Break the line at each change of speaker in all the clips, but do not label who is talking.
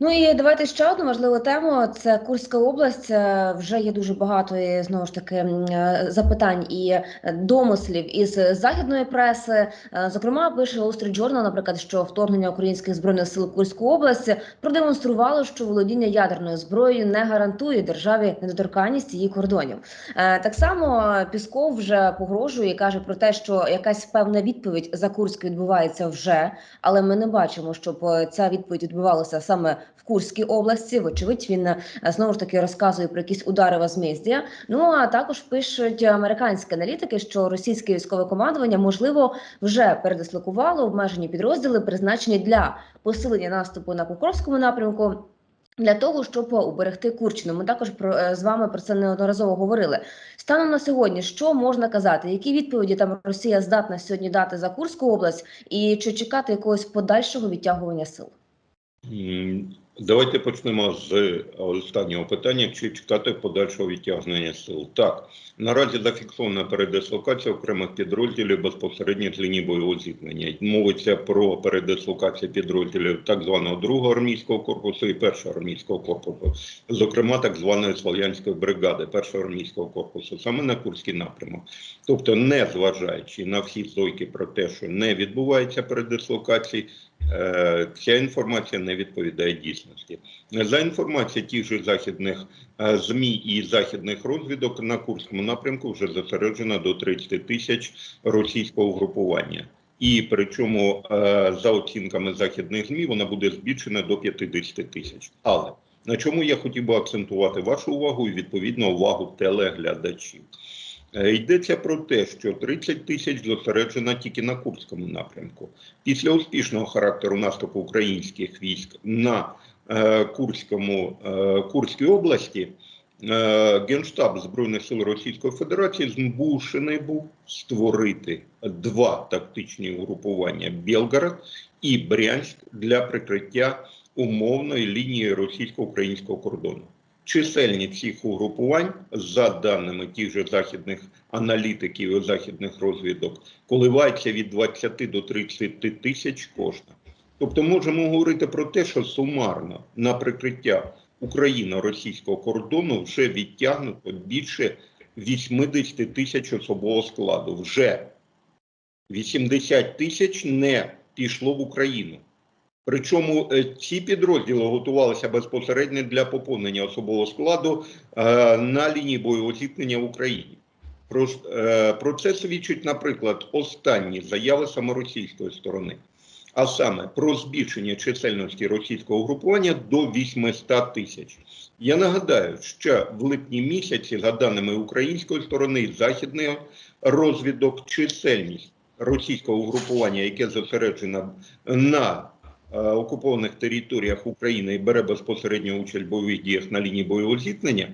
Ну і давайте ще одну важливу тему. Це Курська область. Е, Вже є дуже багато знову ж таки е, запитань і е, домислів із західної преси. Зокрема, пише Wall Street Journal, наприклад, що вторгнення українських збройних сил в Курську область продемонструвало, що володіння ядерною зброєю не гарантує державі недоторканність її кордонів. Так само Пісков вже погрожує і каже про те, що якась певна відповідь за Курськ відбувається вже, але ми не бачимо, щоб ця відповідь відбувалася саме в Курській області. Вочевидь, він е, знову ж таки розказує про якісь удари возмездя. Ну а також пишуть американські аналітики, що російське військове командування можливо вже передислокувало обмежені підрозділи, призначені для посилення наступу на Покровському напрямку. Для того щоб уберегти Курщину, ми також про е, з вами про це неодноразово говорили. Станом на сьогодні, що можна казати? Які відповіді там Росія здатна сьогодні дати за Курську область, і чи чекати якогось подальшого відтягування сил?
Давайте почнемо з останнього питання: чи чекати подальшого відтягнення сил? Так, наразі зафіксована передислокація окремих підрозділів безпосередньо з лінії бойового зіткнення. Мовиться про передислокацію підрозділів так званого другого армійського корпусу і першого армійського корпусу, зокрема так званої Слов'янської бригади першого армійського корпусу, саме на Курський напрямок. Тобто, не зважаючи на всі зойки про те, що не відбувається передислокації, Е, Ця інформація не відповідає дійсності. За інформацією тих же західних е, ЗМІ і західних розвідок на Курському напрямку вже зосереджено до 30 тисяч російського угрупування. І причому, е, за оцінками західних ЗМІ, вона буде збільшена до 50 тисяч. Але на чому я хотів би акцентувати вашу увагу і відповідно увагу телеглядачів. Е, Йдеться про те, що 30 тисяч зосереджено тільки на Курському напрямку. Після успішного характеру наступу українських військ на е, Курському, е, Курській області Генштаб Збройних сил Російської Федерації змушений був створити два тактичні угрупування Білгород і Брянськ для прикриття умовної лінії російсько-українського кордону. Чисельність цих угрупувань, за даними тих же західних аналітиків і західних розвідок, коливається від 20 до 30 тисяч кожна. Тобто можемо говорити про те, що сумарно на прикриття Україно-російського кордону вже відтягнуто більше 80 тисяч особового складу. Вже 80 тисяч не пішло в Україну. Причому е, ці підрозділи готувалися безпосередньо для поповнення особового складу е, на лінії бойового зіткнення в Україні. Про, е, це свідчить, наприклад, останні заяви саме російської сторони, а саме про збільшення чисельності російського угрупування до 800 тисяч. Я нагадаю, що в липні місяці, за даними української сторони і західної розвідок, чисельність російського угрупування, яке зосереджено на окупованих територіях України і бере безпосередню участь в бойових діях на лінії бойового зіткнення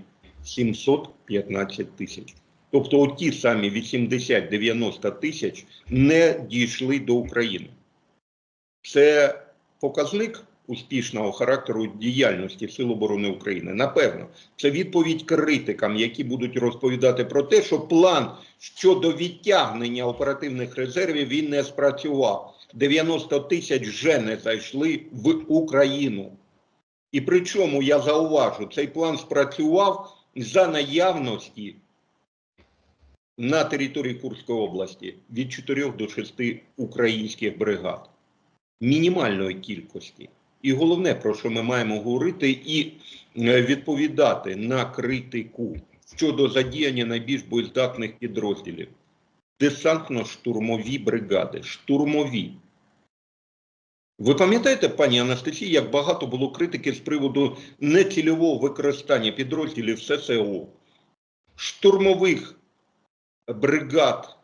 715 тисяч. Тобто оті самі 80-90 тисяч не дійшли до України. Це показник успішного характеру діяльності Сил оборони України. Напевно, це відповідь критикам, які будуть розповідати про те, що план щодо відтягнення оперативних резервів він не спрацював. 90 тисяч вже не зайшли в Україну. І причому я зауважу, цей план спрацював за наявності на території Курської області від 4 до 6 українських бригад. Мінімальної кількості. І головне, про що ми маємо говорити, і е, відповідати на критику щодо задіяння найбільш боєздатних підрозділів. Десантно-штурмові бригади, штурмові. Ви пам'ятаєте, пані Анастасії, як багато було критики з приводу нецільового використання підрозділів ССО, штурмових бригад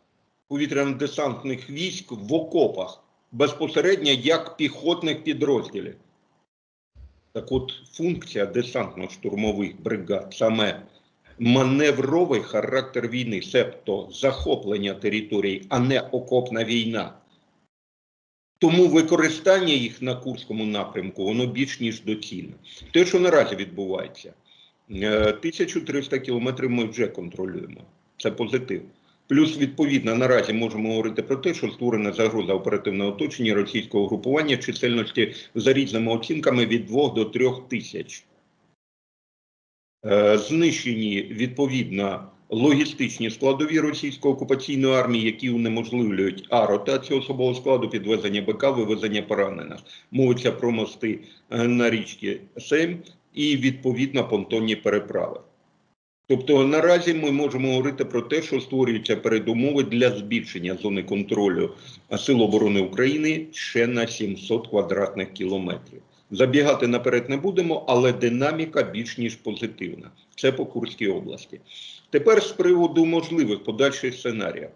повітряно-десантних військ в окопах безпосередньо як піхотних підрозділів. Так от функція десантно-штурмових бригад саме маневровий характер війни, себто захоплення територій, а не окопна війна. Тому використання їх на Курському напрямку воно більш ніж доцільне. Те, що наразі відбувається, е, 1300 кілометрів ми вже контролюємо. Це позитив. Плюс, відповідно, наразі можемо говорити про те, що створена загроза оперативного оточення російського групування чисельності за різними оцінками від 2 до 3 тисяч. Е, Знищені відповідно логістичні складові російської окупаційної армії, які унеможливлюють а ротацію особового складу, підвезення БК, вивезення поранених. Мовиться про мости е, на річці Сейм і відповідно понтонні переправи. Тобто наразі ми можемо говорити про те, що створюються передумови для збільшення зони контролю Сил оборони України ще на 700 квадратних кілометрів. Забігати наперед не будемо, але динаміка більш ніж позитивна. Це по Курській області. Тепер з приводу можливих подальших сценаріїв.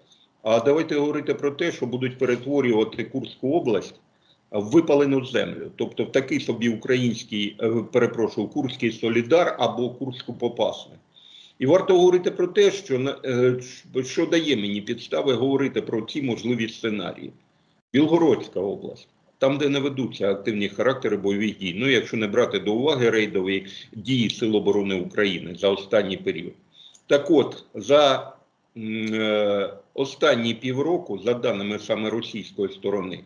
А давайте говорити про те, що будуть перетворювати Курську область в випалену землю, тобто в такий собі український, е, перепрошую, Курський Солідар або Курську Попасне. І варто говорити про те, що, е, що дає мені підстави говорити про ці можливі сценарії. Білгородська область, там, де не ведуться активні характери бойових дій. Ну, якщо не брати до уваги рейдові дії Сил оборони України за останній період. Так от, за е, останні півроку, за даними саме російської сторони,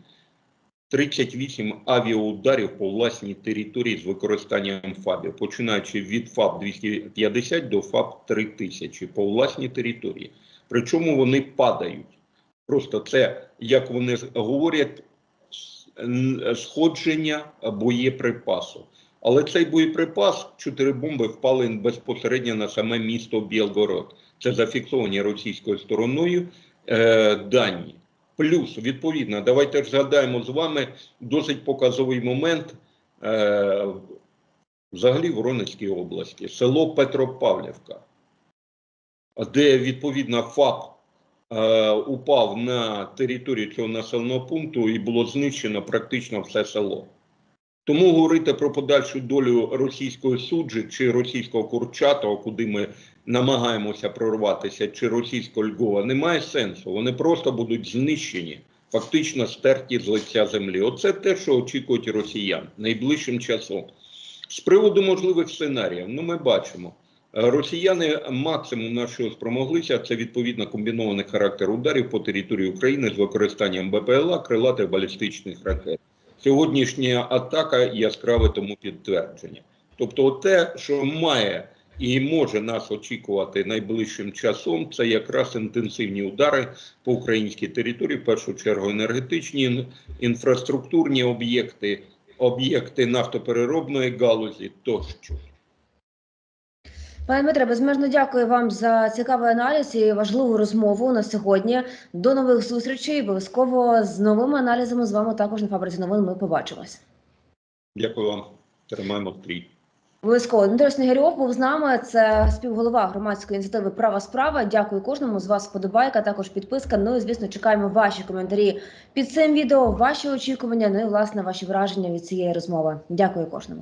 38 авіаударів по власній території з використанням ФАБів, починаючи від ФАБ 250 до ФАБ 3000 по власній території. Причому вони падають. Просто це, як вони говорять, сходження боєприпасу. Але цей боєприпас, чотири бомби впали безпосередньо на саме місто Білгород. Це зафіксовані російською стороною е, дані. Плюс, відповідно, давайте ж згадаємо з вами досить показовий момент е, взагалі в Воронезькій області, село Петропавлівка, де відповідно ФАП е, упав на територію цього населеного пункту і було знищено практично все село. Тому говорити про подальшу долю російської суджі чи російського Курчатова, куди ми намагаємося прорватися, чи російського Львова, немає сенсу. Вони просто будуть знищені, фактично стерті з лиця землі. Оце те, що очікують росіян найближчим часом. З приводу можливих сценаріїв, ну ми бачимо. Е, Росіяни максимум на що спромоглися, це відповідно комбінований характер ударів по території України з використанням БПЛА, крилатих балістичних ракет. Сьогоднішня атака яскраве тому підтвердження. Тобто, те, що має і може нас очікувати найближчим часом, це якраз інтенсивні удари по українській території, в першу чергу енергетичні, інфраструктурні об'єкти, об'єкти нафтопереробної галузі тощо.
Пане Дмитре, безмежно дякую вам за цікавий аналіз і важливу розмову на сьогодні. До нових зустрічей. Обов'язково з новими аналізами з вами також на фабриці новин ми побачимось.
Дякую вам. Тримаємо стрій.
Обов'язково Дмитро Снігирьов був з нами. Це співголова громадської ініціативи Права справа. Дякую кожному з вас. Вподобайка, також підписка. Ну і звісно, чекаємо ваші коментарі під цим відео, ваші очікування. Ну і власне ваші враження від цієї розмови. Дякую кожному.